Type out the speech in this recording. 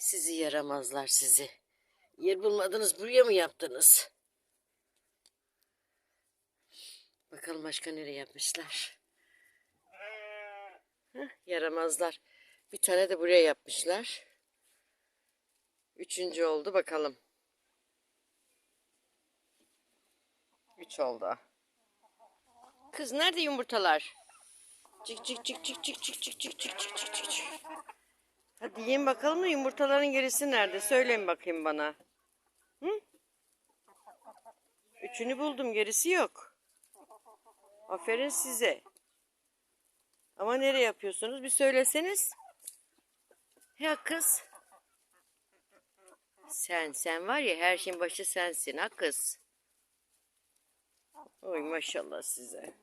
Sizi yaramazlar sizi. Yer bulmadınız buraya mı yaptınız? Bakalım başka nereye yapmışlar? Heh, yaramazlar. Bir tane de buraya yapmışlar. Üçüncü oldu bakalım. Üç oldu. Kız nerede yumurtalar? Çık çık çık çık çık çık çık çık çık çık çık çık. Hadi yiyin bakalım da yumurtaların gerisi nerede? Söyleyin bakayım bana. Hı? Üçünü buldum gerisi yok. Aferin size. Ama nereye yapıyorsunuz? Bir söyleseniz. Ya kız. Sen, sen var ya her şeyin başı sensin ha kız. Oy maşallah size.